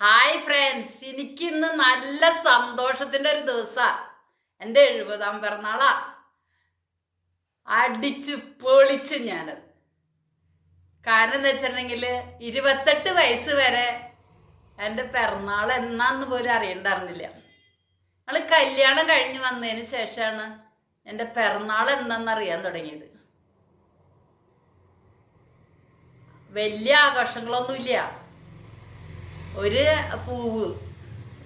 Hi friends എനിക്കിന്ന് നല്ല സന്തോഷത്തിന്റെ ഒരു ദിവസമാണ് എന്റെ എഴുപതാം പിറന്നാളാ. അടിച്ച് പൊളിച്ച് ഞാനത്. കാരണം എന്താ വെച്ചിട്ടുണ്ടെങ്കിൽ ഇരുപത്തെട്ട് വയസ്സ് വരെ എന്റെ പിറന്നാൾ എന്നാന്ന് പോലും അറിയണ്ടായിരുന്നില്ല. ഞങ്ങൾ കല്യാണം കഴിഞ്ഞ് വന്നതിന് ശേഷമാണ് എന്റെ പിറന്നാൾ എന്താണെന്ന് അറിയാൻ തുടങ്ങിയത്. വലിയ ആഘോഷങ്ങളൊന്നുമില്ല. ഒരു പൂവ്.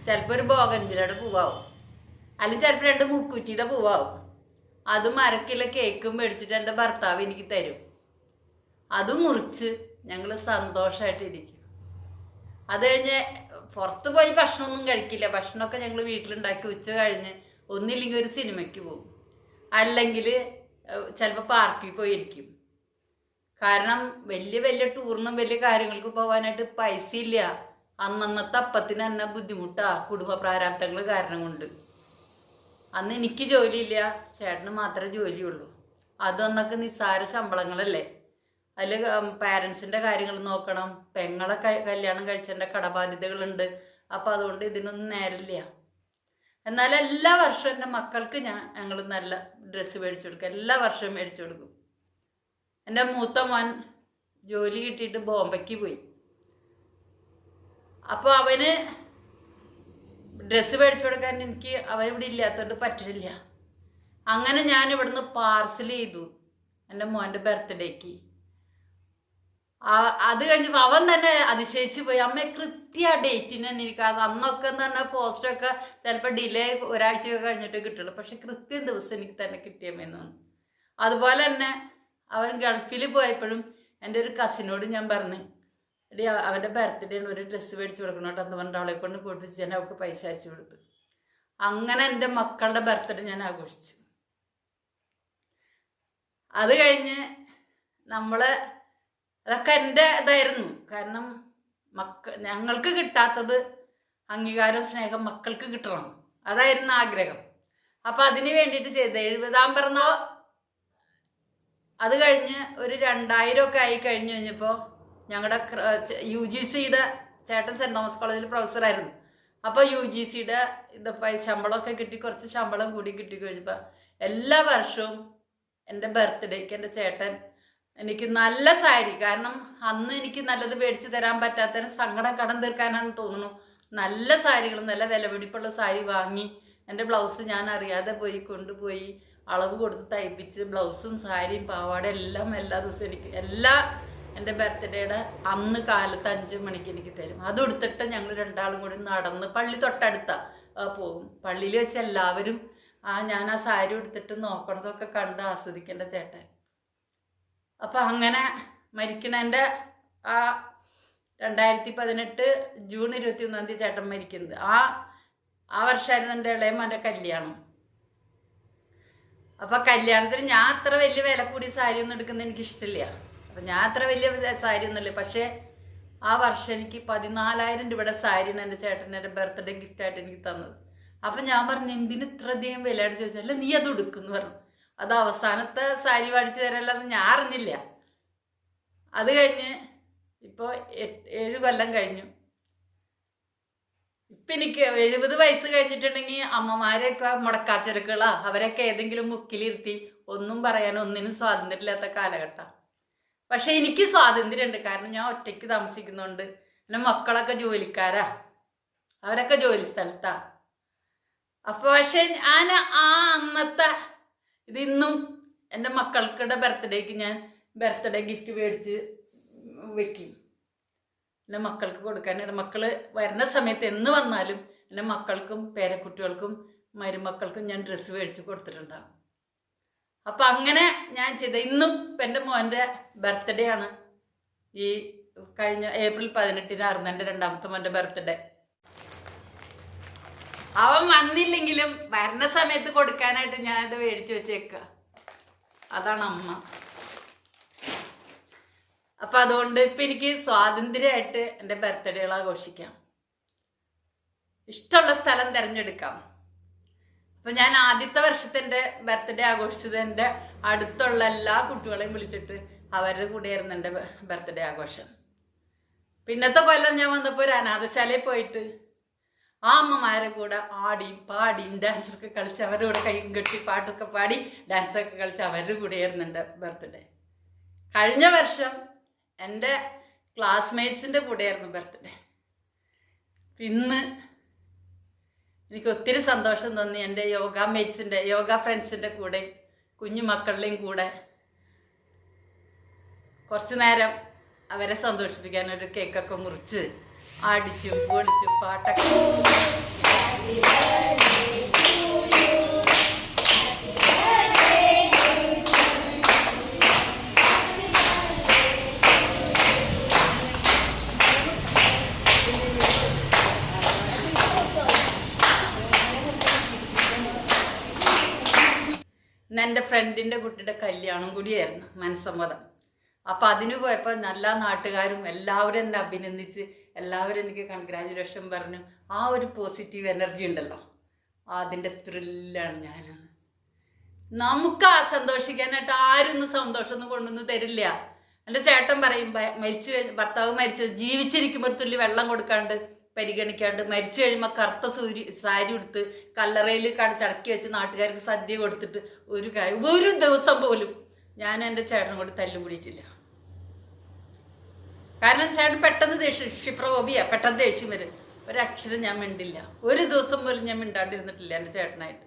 ചിലപ്പോൾ ഒരു ബോഗൻവിലയുടെ പൂവാവും. അല്ലെങ്കിൽ ചിലപ്പോൾ രണ്ട് മുക്കുറ്റിയുടെ പൂവാവും. അത് മരക്കില കേക്കും മേടിച്ചിട്ട് എന്റെ ഭർത്താവ് എനിക്ക് തരും. അത് മുറിച്ച് ഞങ്ങൾ സന്തോഷമായിട്ടിരിക്കും അത് കഴിഞ്ഞ് പുറത്ത് പോയി ഭക്ഷണമൊന്നും കഴിക്കില്ല. ഭക്ഷണമൊക്കെ ഞങ്ങൾ വീട്ടിലുണ്ടാക്കി ഉച്ച കഴിഞ്ഞ് ഒന്നില്ലെങ്കിൽ ഒരു സിനിമയ്ക്ക് പോകും. അല്ലെങ്കിൽ ചിലപ്പോൾ പാർക്കിൽ പോയിരിക്കും. കാരണം വലിയ വലിയ ടൂറിനും വലിയ കാര്യങ്ങൾക്ക് പോകാനായിട്ട് പൈസ ഇല്ല അന്നന്നത്തെ അപ്പത്തിന് തന്നെ ബുദ്ധിമുട്ടാ കുടുംബ പ്രാരാബ്ദങ്ങൾ കാരണം കൊണ്ട്. അന്ന് എനിക്ക് ജോലിയില്ല ചേട്ടന് മാത്രമേ ജോലിയുള്ളൂ. അതൊന്നൊക്കെ നിസ്സാര ശമ്പളങ്ങളല്ലേ? അതിൽ പാരൻസിന്റെ കാര്യങ്ങൾ നോക്കണം. പെങ്ങളെ കല്യാണം കഴിച്ചതിന്റെ കടബാധ്യതകളുണ്ട്. അപ്പോൾ അതുകൊണ്ട് ഇതിനൊന്നും നേരില്ല എന്നാൽ എല്ലാ വർഷവും എന്റെ മക്കൾക്ക് ഞാൻ ഞങ്ങൾ നല്ല ഡ്രസ്സ് മേടിച്ചു കൊടുക്കും. എല്ലാ വർഷവും മേടിച്ചു കൊടുക്കും. എന്റെ മൂത്ത മോൻ ജോലി കിട്ടിയിട്ട് ബോംബെക്ക് പോയി. അപ്പോൾ അവന് ഡ്രസ്സ് മേടിച്ചു കൊടുക്കാൻ എനിക്ക് അവൻ ഇവിടെ ഇല്ലാത്തതുകൊണ്ട് പറ്റില്ല. അങ്ങനെ ഞാൻ ഇവിടുന്ന് പാർസൽ ചെയ്തു എന്റെ മോന്റെ ബർത്ത്ഡേക്ക് അത് കഴിഞ്ഞപ്പോൾ അവൻ തന്നെ അതിശയിച്ച് പോയി. അമ്മ കൃത്യ ഡേറ്റിന് തന്നെ എനിക്ക് അത് അന്നൊക്കെ പറഞ്ഞാൽ പോസ്റ്റൊക്കെ ചിലപ്പോൾ ഡിലേ ഒരാഴ്ചയൊക്കെ കഴിഞ്ഞിട്ട് കിട്ടുള്ളൂ. പക്ഷെ കൃത്യം ദിവസം എനിക്ക് തന്നെ കിട്ടിയമെന്നാണ് അതുപോലെ തന്നെ അവൻ ഗൾഫിൽ പോയപ്പോഴും എന്റെ ഒരു കസിനോട് ഞാൻ പറഞ്ഞു എടി അവന്റെ ബർത്ത്ഡേ ഒരു ഡ്രസ്സ് മേടിച്ച് കൊടുക്കണം കേട്ടോ എന്ന് പറഞ്ഞിട്ട് അവളെ കൊണ്ട് കൂട്ടിച്ച് ഞാൻ അവൾക്ക് പൈസ അയച്ചു കൊടുത്തു. അങ്ങനെ എന്റെ മക്കളുടെ ബർത്ത്ഡേ ഞാൻ ആഘോഷിച്ചു. അത് കഴിഞ്ഞ് നമ്മൾ അതൊക്കെ എന്റെ ഇതായിരുന്നു. കാരണം മക്ക ഞങ്ങൾക്ക് കിട്ടാത്തത് അംഗീകാരം സ്നേഹം മക്കൾക്ക് കിട്ടണം. അതായിരുന്നു ആഗ്രഹം. അപ്പം അതിന് വേണ്ടിയിട്ട് ചെയ്ത് എഴുപതാം പിറന്നാൾ അത് കഴിഞ്ഞ് ഒരു രണ്ടായിരം ഒക്കെ ആയി കഴിഞ്ഞ് കഴിഞ്ഞപ്പോൾ ഞങ്ങളുടെ യു ജി സിയുടെ ചേട്ടൻ സെന്റ് തോമസ് കോളേജിൽ പ്രൊഫസറായിരുന്നു. അപ്പോൾ യു ജി സിയുടെ ഇത് ശമ്പളമൊക്കെ കിട്ടി കുറച്ച് ശമ്പളം കൂടി കിട്ടി കഴിഞ്ഞപ്പോൾ എല്ലാ വർഷവും എന്റെ ബർത്ത്ഡേക്ക് എന്റെ ചേട്ടൻ എനിക്ക് നല്ല സാരി കാരണം അന്ന് എനിക്ക് നല്ലത് മേടിച്ച് തരാൻ പറ്റാത്തതിന് സങ്കടം കടം തീർക്കാനാണെന്ന് തോന്നുന്നു. നല്ല സാരികൾ നല്ല വിലപിടിപ്പുള്ള സാരി വാങ്ങി എന്റെ ബ്ലൗസ് ഞാൻ അറിയാതെ പോയി കൊണ്ടുപോയി അളവ് കൊടുത്ത് തയ്പ്പിച്ച് ബ്ലൗസും സാരിയും പാവാടയും എല്ലാം എല്ലാ ദിവസവും എനിക്ക് എല്ലാ എന്റെ ബർത്ത്ഡേയുടെ അന്ന് കാലത്ത് അഞ്ച് മണിക്ക് എനിക്ക് തരും. അത് എടുത്തിട്ട് ഞങ്ങൾ രണ്ടാളും കൂടി നടന്ന് പള്ളി തൊട്ടടുത്ത പോകും. പള്ളിയിൽ വെച്ച് എല്ലാവരും ആ ഞാൻ ആ സാരി എടുത്തിട്ട് നോക്കണതൊക്കെ കണ്ട് ആസ്വദിക്കേണ്ട ചേട്ടൻ. അപ്പം അങ്ങനെ മരിക്കണേന്റെ ആ രണ്ടായിരത്തി പതിനെട്ട് ജൂൺ ഇരുപത്തി ഒന്നാം തീയതി ചേട്ടൻ മരിക്കുന്നത്. ആ ആ വർഷമായിരുന്നു എന്റെ ഇളയമാന്റെ കല്യാണം. അപ്പം കല്യാണത്തിന് ഞാൻ അത്ര വലിയ വില കൂടി സാരി ഒന്നും എടുക്കുന്നത് എനിക്ക് ഇഷ്ടമില്ല അപ്പം ഞാൻ അത്ര വലിയ സാരി ഒന്നുമില്ല. പക്ഷേ ആ വർഷം എനിക്ക് പതിനാലായിരം രൂപയുടെ സാരിയാണ് എന്റെ ചേട്ടൻ എന്റെ ബർത്ത്ഡേ ഗിഫ്റ്റായിട്ട് എനിക്ക് തന്നത്. അപ്പം ഞാൻ പറഞ്ഞു എന്തിന് ഇത്ര അധികം വിലയായിട്ട് ചോദിച്ചാൽ അല്ല നീ അത് എടുക്കുന്നു പറഞ്ഞു. അത് അവസാനത്തെ സാരി മേടിച്ചു തരല്ലെന്ന് ഞാൻ അറിഞ്ഞില്ല. അത് കഴിഞ്ഞ് ഇപ്പോൾ ഏഴ് കൊല്ലം കഴിഞ്ഞു. ഇപ്പം എനിക്ക് എഴുപത് വയസ്സ് കഴിഞ്ഞിട്ടുണ്ടെങ്കിൽ അമ്മമാരെയൊക്കെ മുടക്കാച്ചെരുക്കളാ അവരൊക്കെ ഏതെങ്കിലും മുക്കിലിരുത്തി ഒന്നും പറയാൻ ഒന്നിനും സ്വാതന്ത്ര്യമില്ലാത്ത കാലഘട്ടം. പക്ഷെ എനിക്ക് സ്വാതന്ത്ര്യമുണ്ട് കാരണം ഞാൻ ഒറ്റയ്ക്ക് താമസിക്കുന്നുണ്ട്. എന്റെ മക്കളൊക്കെ ജോലിക്കാരാ. അവരൊക്കെ ജോലി സ്ഥലത്താ. അപ്പൊ പക്ഷെ ഞാൻ ആ അന്നത്തെ ഇതിന്നും എന്റെ മക്കൾക്കുടെ ബർത്ത്ഡേക്ക് ഞാൻ ബർത്ത്ഡേ ഗിഫ്റ്റ് മേടിച്ച് വെക്കും. എന്റെ മക്കൾക്ക് കൊടുക്കാൻ. എന്റെ മക്കൾ വരുന്ന സമയത്ത് എന്ന് വന്നാലും എന്റെ മക്കൾക്കും പേരക്കുട്ടികൾക്കും മരുമക്കൾക്കും ഞാൻ ഡ്രസ്സ് മേടിച്ച് കൊടുത്തിട്ടുണ്ടാകും അപ്പം അങ്ങനെ ഞാൻ ചെയ്ത ഇന്നും എന്റെ മോന്റെ ബർത്ത്ഡേ ആണ്. ഈ കഴിഞ്ഞ ഏപ്രിൽ പതിനെട്ടിനായിരുന്നു എന്റെ രണ്ടാമത്തെ മോന്റെ ബർത്ത്ഡേ അവൻ വന്നില്ലെങ്കിലും വരണ സമയത്ത് കൊടുക്കാനായിട്ട് ഞാനത് മേടിച്ചു വെച്ചേക്ക. അതാണ് അമ്മ. അപ്പൊ അതുകൊണ്ട് ഇപ്പൊ എനിക്ക് സ്വാതന്ത്ര്യമായിട്ട് എന്റെ ബർത്ത്ഡേകൾ ആഘോഷിക്കാം ഇഷ്ടമുള്ള സ്ഥലം തിരഞ്ഞെടുക്കാം. അപ്പൊ ഞാൻ ആദ്യത്തെ വർഷത്തെ എന്റെ ബർത്ത്ഡേ ആഘോഷിച്ചത് എന്റെ അടുത്തുള്ള എല്ലാ കുട്ടികളെയും വിളിച്ചിട്ട് അവരുടെ കൂടെയായിരുന്നു എന്റെ ബർത്ത്ഡേ ആഘോഷം. പിന്നത്തെ കൊല്ലം ഞാൻ വന്നപ്പോൾ ഒരു അനാഥശാലയിൽ പോയിട്ട് ആ അമ്മമാരെ കൂടെ ആടിയും പാടിയും ഡാൻസൊക്കെ കളിച്ച് അവരുടെ കൂടെ കൈയും കെട്ടി പാട്ടൊക്കെ പാടി ഡാൻസൊക്കെ കളിച്ച് അവരുടെ കൂടെയായിരുന്നു എന്റെ ബർത്ത്ഡേ കഴിഞ്ഞ വർഷം എന്റെ ക്ലാസ്മേറ്റ്സിന്റെ കൂടെയായിരുന്നു ബർത്ത്ഡേ ഇന്ന് എനിക്ക് ഒത്തിരി സന്തോഷം തോന്നി എന്റെ യോഗ മേറ്റ്സിന്റെ യോഗ ഫ്രണ്ട്സിന്റെ കൂടെ കുഞ്ഞു മക്കളുടെയും കൂടെ. കുറച്ചു നേരം അവരെ സന്തോഷിപ്പിക്കാൻ ഒരു കേക്കൊക്കെ മുറിച്ച് അടിച്ചും പൊളിച്ചും പാട്ടൊക്കെ. എന്റെ ഫ്രണ്ടിന്റെ കുട്ടിയുടെ കല്യാണം കൂടിയായിരുന്നു മനസ്സമ്മതം. അപ്പം അതിന് പോയപ്പോൾ നല്ല നാട്ടുകാരും എല്ലാവരും എന്നെ അഭിനന്ദിച്ച് എല്ലാവരും എനിക്ക് കൺഗ്രാജുലേഷൻ പറഞ്ഞു. ആ ഒരു പോസിറ്റീവ് എനർജി ഉണ്ടല്ലോ. അതിന്റെ ത്രില്ലാണ് ഞാൻ നമുക്ക് ആ സന്തോഷിക്കാനായിട്ട് ആരും ഒന്നും സന്തോഷമൊന്നും കൊണ്ടൊന്നും തരില്ല. എന്റെ ചേട്ടൻ പറയും മരിച്ചു ഭർത്താവ് മരിച്ചു ജീവിച്ചിരിക്കുമ്പോൾ തുള്ളി വെള്ളം കൊടുക്കാണ്ട് പരിഗണിക്കാണ്ട് മരിച്ചു കഴിയുമ്പോൾ കറുത്ത സൂര്യ സാരി ഉടുത്ത് കല്ലറയിൽ ചടക്കി വെച്ച് നാട്ടുകാർക്ക് സദ്യ കൊടുത്തിട്ട് ഒരു കാര്യം ഒരു ദിവസം പോലും ഞാൻ എന്റെ ചേട്ടനും കൂടി തല്ലുകൂടിയിട്ടില്ല കാരണം ചേട്ടൻ പെട്ടെന്ന് ദേഷ്യം ക്ഷിപ്രകോപിയാ പെട്ടെന്ന് ദേഷ്യം വരും. ഒരക്ഷരം ഞാൻ മിണ്ടില്ല. ഒരു ദിവസം പോലും ഞാൻ മിണ്ടാണ്ടിരുന്നിട്ടില്ല എന്റെ ചേട്ടനായിട്ട്.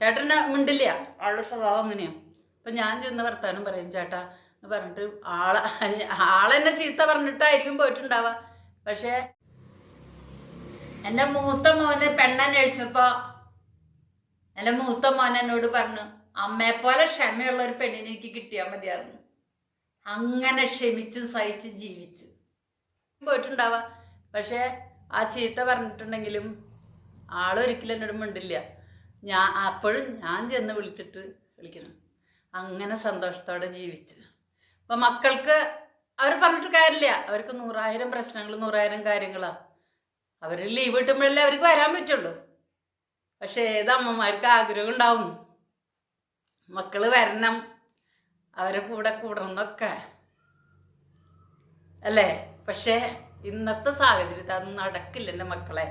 ചേട്ടന് മിണ്ടില്ല. ആളുടെ സ്വഭാവം അങ്ങനെയാണ് അപ്പം ഞാൻ ചെന്ന് വർത്താനം പറയും ചേട്ടാ എന്ന് പറഞ്ഞിട്ട് ആളെ ആളെന്നെ ചീത്ത പറഞ്ഞിട്ടായിരിക്കും പോയിട്ടുണ്ടാവുക. പക്ഷേ എന്റെ മൂത്ത മോന് പെണ്ണന്വേഷിച്ചപ്പോ എന്റെ മൂത്ത മോൻ എന്നോട് പറഞ്ഞു അമ്മയെ പോലെ ക്ഷമയുള്ള ഒരു പെണ്ണിനെ എനിക്ക് കിട്ടിയാൽ മതിയായിരുന്നു. അങ്ങനെ ക്ഷമിച്ചും സഹിച്ചും ജീവിച്ചു. പോയിട്ടുണ്ടാവാ. പക്ഷെ ആ ചീത്ത പറഞ്ഞിട്ടുണ്ടെങ്കിലും ആളൊരിക്കലും എന്നോട് മിണ്ടില്ല. ഞാൻ അപ്പോഴും ഞാൻ ചെന്ന് വിളിച്ചിട്ട് വിളിക്കണം അങ്ങനെ സന്തോഷത്തോടെ ജീവിച്ചു. അപ്പൊ മക്കൾക്ക് അവർ പറഞ്ഞിട്ട് കാര്യമില്ല. അവർക്ക് നൂറായിരം പ്രശ്നങ്ങൾ നൂറായിരം കാര്യങ്ങളാ. അവർ ലീവ് കിട്ടുമ്പോഴല്ലേ അവർക്ക് വരാൻ പറ്റുള്ളൂ. പക്ഷെ ഏത് അമ്മമാർക്ക് ആഗ്രഹം ഉണ്ടാവും. മക്കൾ വരണം. അവരെ കൂടെ കൂടണം എന്നൊക്കെ അല്ലേ? പക്ഷേ ഇന്നത്തെ സാഹചര്യത്തിൽ അത് നടക്കില്ല എന്റെ മക്കളെ.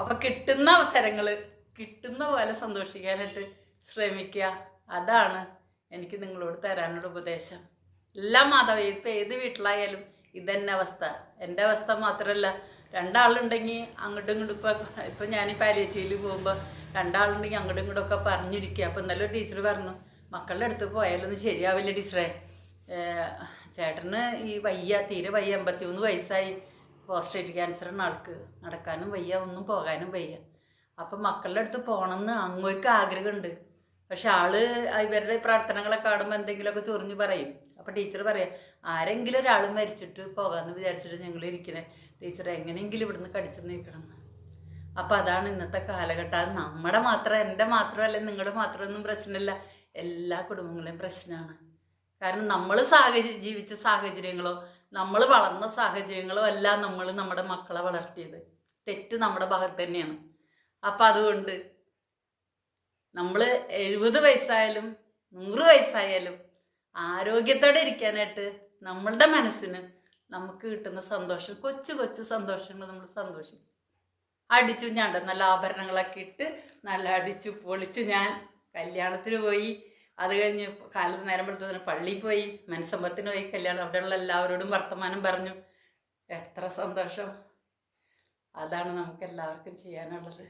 അപ്പൊ കിട്ടുന്ന അവസരങ്ങൾ കിട്ടുന്ന പോലെ സന്തോഷിക്കാനായിട്ട് ശ്രമിക്കുക. അതാണ് എനിക്ക് നിങ്ങളോട് തരാനുള്ള ഉപദേശം. എല്ലാ മാതാവ് ഇപ്പം ഏത് വീട്ടിലായാലും ഇതന്നെ അവസ്ഥ. എന്റെ അവസ്ഥ മാത്രമല്ല രണ്ടാളുണ്ടെങ്കിൽ അങ്ങോട്ടും ഇങ്ങോട്ടും ഇപ്പം ഇപ്പം ഞാൻ പാലിയേറ്റീവിൽ പോകുമ്പോൾ രണ്ടാളുണ്ടെങ്കിൽ അങ്ങോട്ടും ഇങ്ങോട്ടും ഒക്കെ പറഞ്ഞിരിക്കുക അപ്പം ഇന്നലെ ടീച്ചർ പറഞ്ഞു മക്കളുടെ അടുത്ത് പോയാലൊന്നും ശരിയാവില്ല ടീച്ചറേ. ചേട്ടന് ഈ വയ്യ തീരെ വയ്യ എൺപത്തിമൂന്ന് വയസ്സായി പോസ്റ്റേറ്റ് ക്യാൻസറാണ് ആൾക്ക്. നടക്കാനും വയ്യ ഒന്നും പോകാനും വയ്യ. അപ്പം മക്കളുടെ അടുത്ത് പോകണമെന്ന് അങ്ങോട്ട് ആഗ്രഹമുണ്ട്. പക്ഷെ ആൾ ഇവരുടെ പ്രാർത്ഥനകളൊക്കെ കാണുമ്പോൾ എന്തെങ്കിലുമൊക്കെ ചൊറിഞ്ഞു പറയും. അപ്പം ടീച്ചർ പറയാം ആരെങ്കിലും ഒരാൾ മരിച്ചിട്ട് പോകാമെന്ന് വിചാരിച്ചിട്ട് ഞങ്ങൾ ഇരിക്കണേ. ടീച്ചർ എങ്ങനെയെങ്കിലും ഇവിടുന്ന് കടിച്ചു നീക്കണം അപ്പൊ അതാണ് ഇന്നത്തെ കാലഘട്ടം. അത് നമ്മുടെ മാത്രം എന്റെ മാത്രമല്ല നിങ്ങൾ മാത്രമൊന്നും പ്രശ്നമില്ല. എല്ലാ കുടുംബങ്ങളെയും പ്രശ്നമാണ് കാരണം നമ്മൾ സാഹചര്യം ജീവിച്ച സാഹചര്യങ്ങളോ നമ്മൾ വളർന്ന സാഹചര്യങ്ങളോ അല്ല നമ്മൾ നമ്മുടെ മക്കളെ വളർത്തിയത്. തെറ്റ് നമ്മുടെ ഭാഗത്ത് തന്നെയാണ്. അപ്പം അതുകൊണ്ട് നമ്മൾ എഴുപത് വയസ്സായാലും നൂറ് വയസ്സായാലും ആരോഗ്യത്തോടെ ഇരിക്കാനായിട്ട് നമ്മളുടെ മനസ്സിന് നമുക്ക് കിട്ടുന്ന സന്തോഷം കൊച്ചു കൊച്ചു സന്തോഷങ്ങൾ നമ്മൾ സന്തോഷിക്കും. അടിച്ചു ഞാണ്ട നല്ല ആഭരണങ്ങളൊക്കെ ഇട്ട് നല്ല അടിച്ചു പൊളിച്ചു ഞാൻ കല്യാണത്തിന് പോയി. അത് കഴിഞ്ഞ് കാലത്ത് നേരം വെളുത്തതിന് പള്ളിയിൽ പോയി മനസ്സമ്പത്തിന് പോയി കല്യാണം. അവിടെയുള്ള എല്ലാവരോടും വർത്തമാനം പറഞ്ഞു. എത്ര സന്തോഷം. അതാണ് നമുക്ക് എല്ലാവർക്കും ചെയ്യാനുള്ളത്.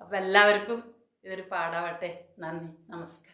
അപ്പം എല്ലാവർക്കും ഇതൊരു പാടാവട്ടെ. നന്ദി. നമസ്കാരം.